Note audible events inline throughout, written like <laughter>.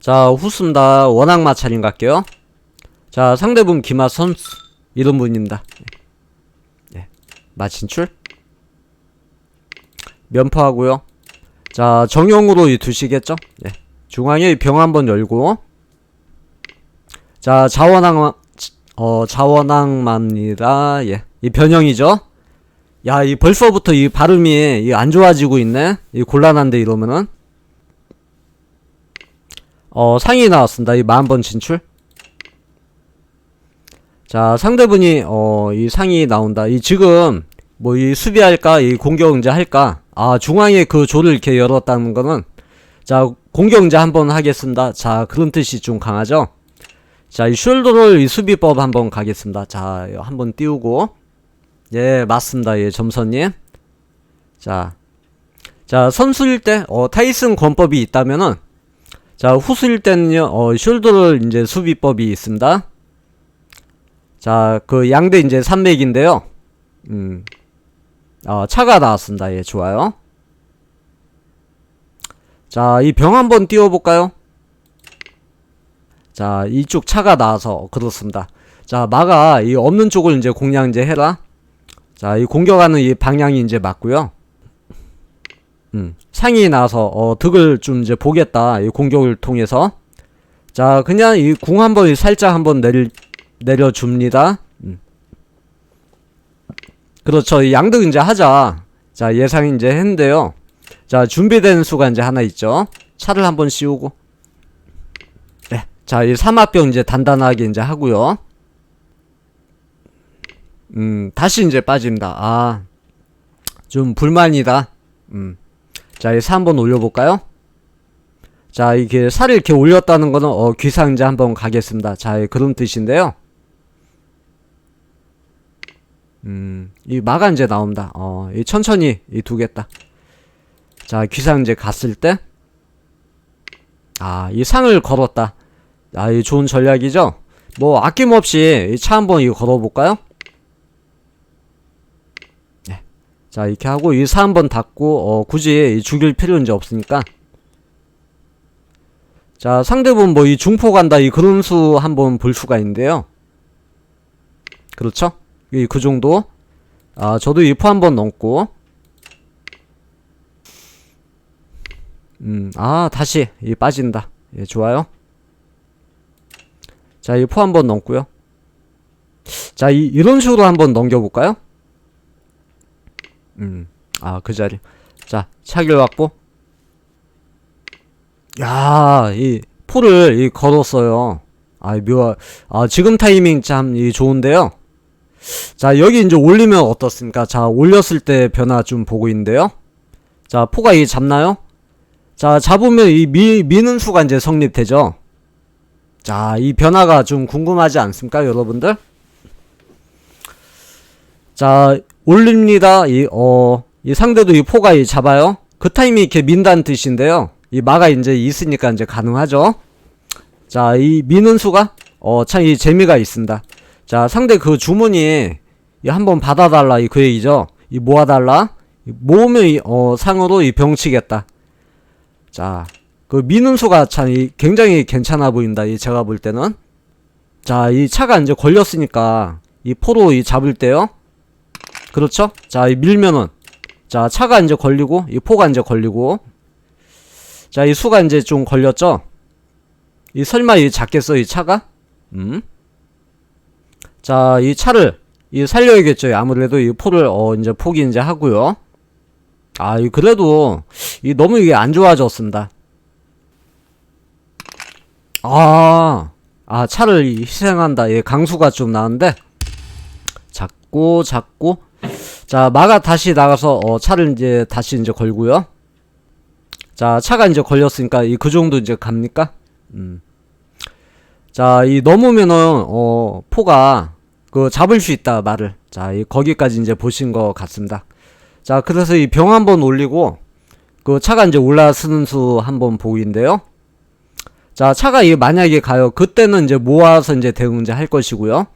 자, 후습니다. 원악 마찰인 갈게요. 자, 상대분 기마 선수. 이런 분입니다. 예. 마친출. 면포하고요. 자, 정형으로 이 두시겠죠? 예. 중앙에 병 한번 열고. 자, 자원항, 어, 자원항마입니다. 예. 이 변형이죠? 야, 이 벌써부터 이 발음이 이 안 좋아지고 있네? 이 곤란한데 이러면은. 어, 상이 나왔습니다. 이 만번 진출. 자, 상대분이, 어, 이 상이 나온다. 이 지금, 뭐, 이 수비할까? 이 공격응제 할까? 아, 중앙에 그 조를 이렇게 열었다는 거는, 자, 공격응제 한번 하겠습니다. 자, 그런 뜻이 좀 강하죠? 자, 이 숄더를 이 수비법 한번 가겠습니다. 자, 한번 띄우고. 예, 맞습니다. 예, 점선님. 자, 자, 선수일 때, 어, 타이슨 권법이 있다면은, 자, 후수일 때는요, 어, 숄더를 이제 수비법이 있습니다. 자, 그 양대 이제 산맥인데요. 음. 어, 차가 나왔습니다. 예, 좋아요. 자, 이 병 한번 띄워볼까요? 자, 이쪽 차가 나와서 그렇습니다. 자, 마가 이 없는 쪽을 이제 공략 이제 해라. 자, 이 공격하는 이 방향이 이제 맞고요. 음, 상이 나와서 어, 득을 좀 이제 보겠다. 이 공격을 통해서. 자, 그냥 이 궁 한번 살짝 한번 내릴 내려줍니다. 음. 그렇죠. 이 양득 이제 하자. 자, 예상 이제 했는데요. 자, 준비된 수가 이제 하나 있죠. 차를 한번 씌우고. 네. 자, 이 삼합병 이제 단단하게 이제 하고요. 음, 다시 이제 빠집니다. 아, 좀 불만이다. 음. 자, 이사 한번 올려볼까요? 자, 이게 살을 이렇게 올렸다는 거는, 어, 귀상자 한번 가겠습니다. 자, 이 그런 뜻인데요. 음, 이 마가 이제 나옵니다. 어, 이 천천히 이 두겠다. 자, 귀상제 갔을 때, 아, 이 상을 걸었다. 아, 이 좋은 전략이죠? 뭐, 아낌없이 이차 한번 이거 걸어볼까요? 네. 자, 이렇게 하고, 이사 한번 닫고, 어, 굳이 이 죽일 필요는 이제 없으니까. 자, 상대분 뭐 이 중포 간다, 이 그런 수 한번 볼 수가 있는데요. 그렇죠? 이 그 정도. 아, 저도 이 포 한번 넘고. 음, 아, 다시 이 빠진다. 예, 좋아요. 자, 이 포 한번 넘고요. 자, 이 이런 식으로 한번 넘겨볼까요? 음, 아, 그 자리. 자, 차길 확보. 야, 이 포를 이 걸었어요. 아, 묘, 아, 지금 타이밍 참 이 좋은데요. 자, 여기 이제 올리면 어떻습니까? 자, 올렸을 때 변화 좀 보고 있는데요. 자, 포가 이 잡나요? 자, 잡으면 이 미, 미는 수가 이제 성립되죠. 자, 이 변화가 좀 궁금하지 않습니까, 여러분들? 자, 올립니다. 이, 어, 이 상대도 이 포가 이 잡아요. 그 타임이 이렇게 민다는 뜻인데요. 이 마가 이제 있으니까 이제 가능하죠. 자, 이 미는 수가, 어, 참 이 재미가 있습니다. 자, 상대 그 주문이, 이 한번 받아달라, 이 그 얘기죠. 이 모아달라. 이 모으면 이, 어, 상으로 이 병치겠다. 자, 그 미는 수가 참 이 굉장히 괜찮아 보인다. 이 제가 볼 때는. 자, 이 차가 이제 걸렸으니까, 이 포로 이 잡을 때요. 그렇죠? 자, 이 밀면은, 자, 차가 이제 걸리고, 이 포가 이제 걸리고, 자, 이 수가 이제 좀 걸렸죠? 이 설마 이 작겠어, 이 차가? 음? 자, 이 차를, 이 살려야겠죠. 아무래도 이 포를, 어, 이제 포기 이제 하고요. 아, 이 그래도, 이 너무 이게 안 좋아졌습니다. 아, 아, 차를 이 희생한다. 예, 강수가 좀 나는데, 잡고, 잡고, 자, 마가 다시 나가서, 어, 차를 이제 다시 이제 걸고요. 자, 차가 이제 걸렸으니까 이 그 정도 이제 갑니까? 음. 자, 이 넘으면은 어 포가 그 잡을 수 있다 말을. 자, 이 거기까지 이제 보신 것 같습니다. 자, 그래서 이 병 한번 올리고 그 차가 이제 올라서는 수 한번 보이는데요. 자, 차가 이 만약에 가요. 그때는 이제 모아서 이제 대응 이제 할 것이고요.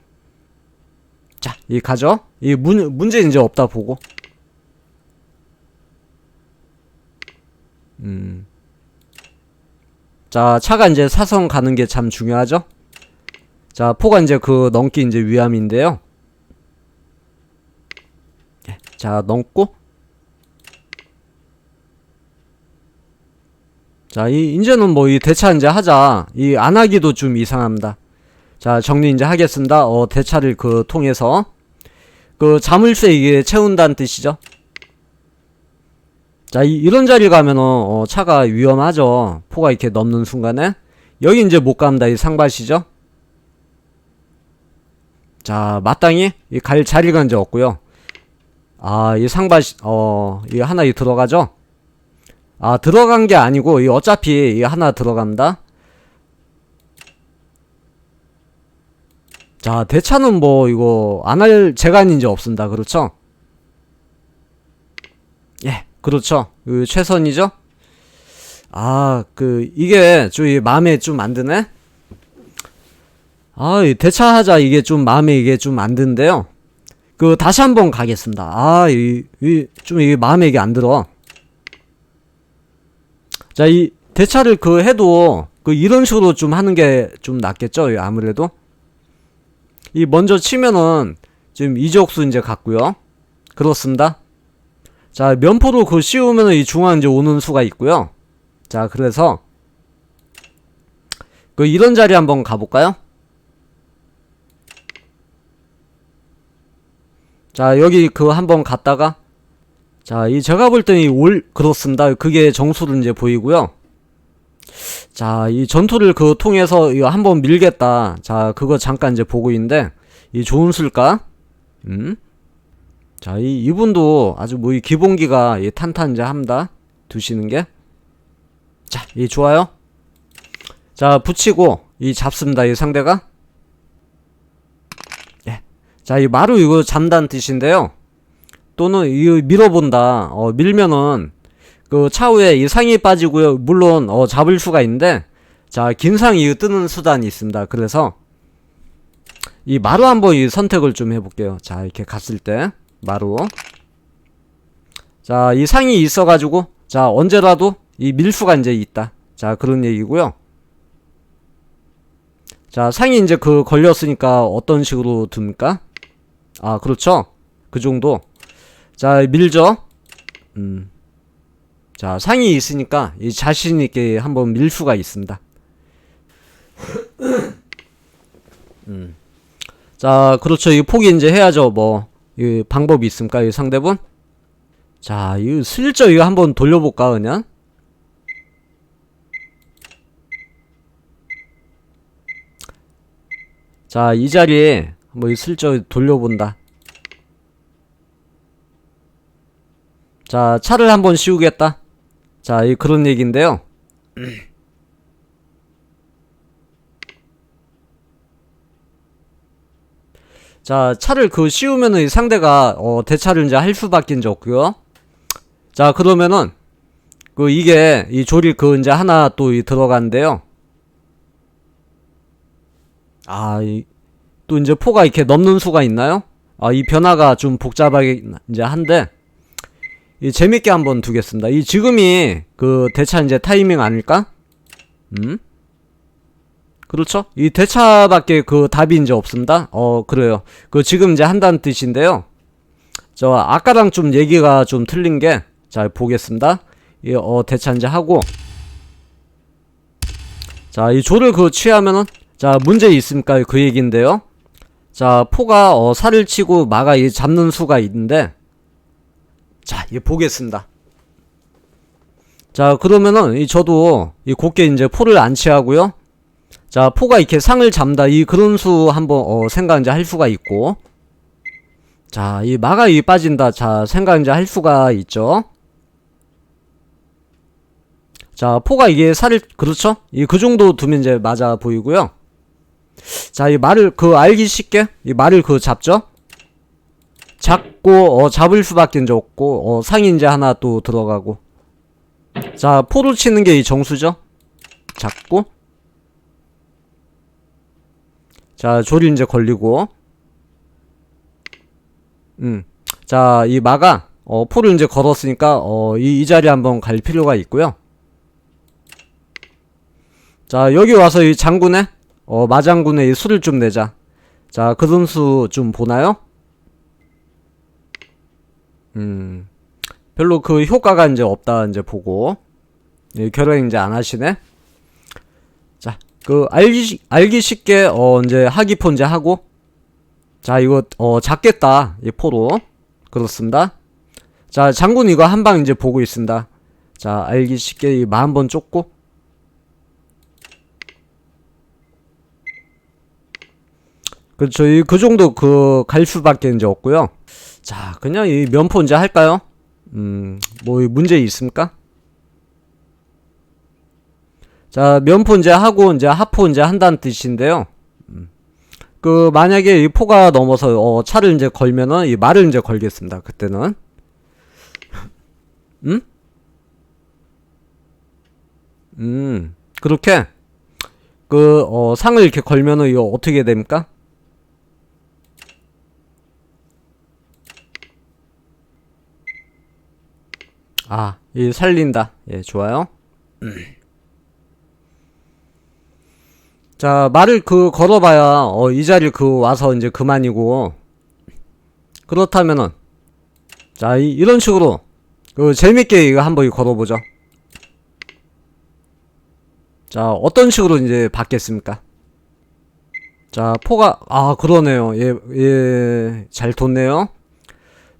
자, 이 가죠. 이 문, 문제 이제 없다 보고. 음. 자, 차가 이제 사선 가는 게 참 중요하죠? 자, 포가 이제 그 넘기 이제 위함인데요. 예, 자, 넘고. 자, 이, 이제는 뭐 이 대차 이제 하자. 이 안 하기도 좀 이상합니다. 자, 정리 이제 하겠습니다. 어, 대차를 그 통해서. 그 자물쇠 이게 채운다는 뜻이죠. 자, 이, 이런 자리 가면은, 어, 차가 위험하죠. 포가 이렇게 넘는 순간에. 여기 이제 못 갑니다. 이 상밭이죠. 자, 마땅히 이 갈 자리가 이제 없고요. 아, 이 상밭, 어, 이 하나 이 들어가죠? 아, 들어간 게 아니고, 이 어차피 이 하나 들어갑니다. 자, 대차는 뭐, 이거, 안할 이제 없습니다. 그렇죠? 예, 그렇죠. 그 최선이죠? 아, 그, 이게 좀이 마음에 좀 안 드네? 아, 이 대차하자 이게 좀 마음에 이게 좀안 드는데요. 그, 다시 한번 가겠습니다. 아, 이, 이, 좀 이게 마음에 이게 안 들어. 자, 이 대차를 그 해도 그 이런 식으로 좀 하는 게 좀 낫겠죠? 이 아무래도. 이 먼저 치면은 지금 이적수 이제 갔고요. 그렇습니다. 자, 면포로 그 씌우면은 이 중앙 이제 오는 수가 있고요. 자, 그래서 그 이런 자리 한번 가볼까요? 자, 여기 그 한번 갔다가 자, 이 제가 볼 때는 이올 그렇습니다. 그게 정수로 이제 보이고요. 자, 이 전투를 그 통해서 이거 한번 밀겠다. 자, 그거 잠깐 이제 보고 있는데 이 좋은 술까? 음? 자, 이 이분도 아주 뭐 이 기본기가 이 탄탄 이제 합니다. 두시는 게. 자, 이 좋아요. 자, 붙이고 이 잡습니다. 이 상대가. 예. 자, 이 마루 이거 잠단 뜻인데요. 또는 이 밀어본다. 어, 밀면은 그 차후에 이 상이 빠지고요. 물론 어, 잡을 수가 있는데 자, 긴 상이 뜨는 수단이 있습니다. 그래서 이 마루 한번 이 선택을 좀 해볼게요. 자, 이렇게 갔을 때 마루. 자, 이 상이 있어가지고 자 언제라도 이 밀수가 이제 있다. 자, 그런 얘기고요. 자, 상이 이제 그 걸렸으니까 어떤 식으로 둡니까? 아, 그렇죠. 그 정도. 자, 밀죠. 음. 자, 상이 있으니까 이 자신 있게 한번 밀 수가 있습니다. 음. 자, 그렇죠. 이 포기 이제 해야죠. 뭐, 이 방법이 있습니까? 이 상대분? 자, 이 슬쩍 이거 한번 돌려볼까, 그냥? 자, 이 자리에 한번 이 슬쩍 돌려본다. 자, 차를 한번 씌우겠다. 자, 이 그런 얘기인데요. 자, 차를 그 씌우면은 이 상대가 어, 대차를 이제 할 수밖에 이제 없고요. 자, 그러면은 그 이게 이 조리 그 이제 하나 또 이 들어간대요. 아, 이, 또 이제 포가 이렇게 넘는 수가 있나요? 아, 이 변화가 좀 복잡하게 이제 한데 이 재밌게 한번 두겠습니다. 이 지금이 그 대차 이제 타이밍 아닐까? 음? 그렇죠? 이 대차밖에 그 답이 이제 없습니다. 어, 그래요. 그 지금 이제 한다는 뜻인데요. 저 아까랑 좀 얘기가 좀 틀린 게 자, 보겠습니다. 이 어, 대차 이제 하고 자, 이 조를 그 취하면은 자, 문제 있습니까? 그 얘기인데요. 자, 포가 어, 살을 치고 마가 이 잡는 수가 있는데 자, 이 보겠습니다. 자, 그러면은 이 저도 이 곱게 이제 포를 안 취하고요. 자, 포가 이렇게 상을 잡다. 이 그런 수 한번 어, 생각 이제 할 수가 있고. 자, 이 마가 이 빠진다. 자, 생각 이제 할 수가 있죠. 자, 포가 이게 살을 그렇죠? 이 그 정도 두면 이제 맞아 보이고요. 자, 이 말을 그 알기 쉽게 이 말을 그 잡죠. 잡고 어 잡을 수밖에 없고 어 상이 이제 하나 또 들어가고. 자, 포로 치는 게 이 정수죠. 잡고 자, 조리 이제 걸리고. 음. 자, 이 마가, 어, 포를 이제 걸었으니까, 어, 이, 이 자리에 한번 갈 필요가 있고요. 자, 여기 와서 이 장군의, 어, 마장군의 이 수를 좀 내자. 자, 그 선수 좀 보나요? 음, 별로 그 효과가 이제 없다, 이제 보고. 예, 결혼 이제 안 하시네? 자, 그, 알기, 쉽- 알기 쉽게, 어, 이제 하기포 이제 하고. 자, 이거, 어, 잡겠다. 이 포로. 그렇습니다. 자, 장군 이거 한 방 이제 보고 있습니다. 자, 알기 쉽게 이 마음 번 쫓고. 그렇죠. 이 그 정도 그 갈 수밖에 이제 없고요. 자, 그냥 이 면포 이제 할까요? 음, 뭐이 문제 있습니까? 자, 면포 이제 하고 이제 하포 이제 한다는 뜻인데요. 음. 그 만약에 이 포가 넘어서 어, 차를 이제 걸면은 이 말을 이제 걸겠습니다. 그때는. <laughs> 음? 음, 그렇게 그 어, 상을 이렇게 걸면은 이거 어떻게 됩니까? 아, 이 살린다. 예, 좋아요. 자, 말을 그 걸어봐야 어, 이 자리를 그 와서 이제 그만이고 그렇다면은 자, 이, 이런 식으로 그 재밌게 이거 한번 걸어보죠. 자, 어떤 식으로 이제 받겠습니까? 자, 포가 아 그러네요. 예, 예, 잘 뒀네요.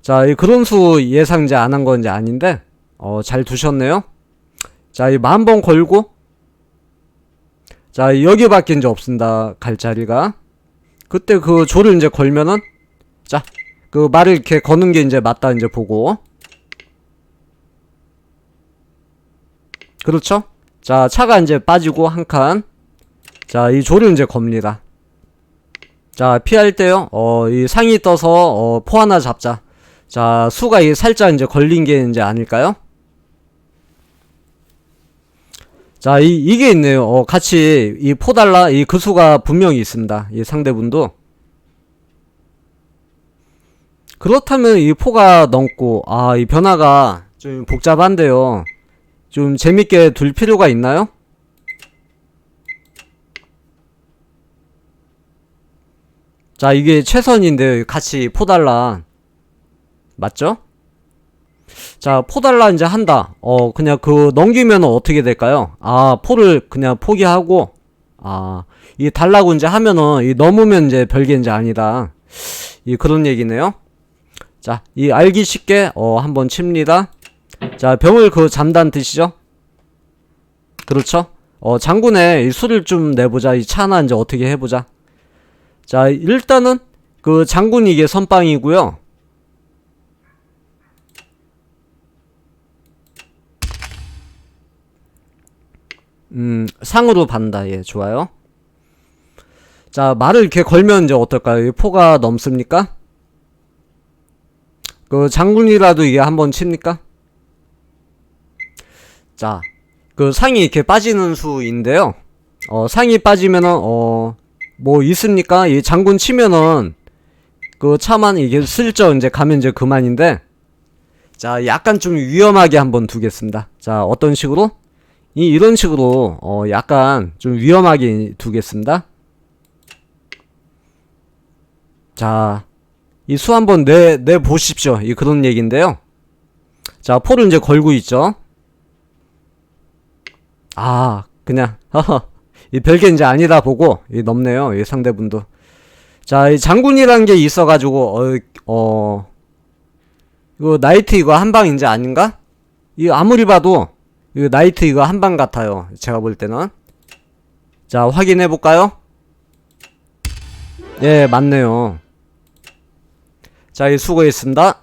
자, 이 그런 수 예상 이제 안 한 건 이제 아닌데 어, 잘 두셨네요. 자, 이 만번 걸고 자, 여기밖에 이제 없습니다. 갈 자리가. 그때 그 조를 이제 걸면은 자, 그 말을 이렇게 거는 게 이제 맞다 이제 보고. 그렇죠? 자, 차가 이제 빠지고 한 칸. 자, 이 조를 이제 겁니다. 자, 피할 때요. 어, 이 상이 떠서 어, 포 하나 잡자. 자, 수가 이 살짝 이제 걸린 게 이제 아닐까요? 자, 이, 이게 있네요. 어, 같이, 이 포달라, 이 그 수가 분명히 있습니다. 이 상대분도. 그렇다면 이 포가 넘고, 아, 이 변화가 좀 복잡한데요. 좀 재밌게 둘 필요가 있나요? 자, 이게 최선인데, 같이 포달라. 맞죠? 자, 포달라 이제 한다. 어, 그냥 그 넘기면 어떻게 될까요? 아, 포를 그냥 포기하고, 아, 이 달라고 이제 하면은, 이 넘으면 이제 별게 이제 아니다. 이 그런 얘기네요. 자, 이 알기 쉽게, 어, 한번 칩니다. 자, 병을 그 잠단 뜻이죠? 그렇죠? 어, 장군의 이 수를 좀 내보자. 이차 하나 이제 어떻게 해보자. 자, 일단은, 그 장군 이게 선빵이고요. 음, 상으로 반다. 예, 좋아요. 자, 말을 이렇게 걸면 이제 어떨까요? 이 포가 넘습니까? 그 장군이라도 이게 한번 칩니까? 자, 그 상이 이렇게 빠지는 수인데요. 어, 상이 빠지면은 어, 뭐 있습니까? 이 장군 치면은 그 차만 이게 슬쩍 이제 가면 이제 그만인데. 자, 약간 좀 위험하게 한번 두겠습니다. 자, 어떤 식으로? 이 이런 식으로 어 약간 좀 위험하게 두겠습니다. 자, 이 수 한번 내, 내 보십시오. 이 그런 얘기인데요. 자, 포를 이제 걸고 있죠. 아, 그냥, 허허. 이 별게 이제 아니다 보고, 이 넘네요. 이 상대분도. 자, 이 장군이라는 게 있어가지고, 어, 어, 이거 나이트 이거 한 방 이제 아닌가? 이 아무리 봐도, 이거 나이트 이거 한 방 같아요. 제가 볼 때는. 자, 확인해 볼까요? 예, 맞네요. 자, 이 수고했습니다.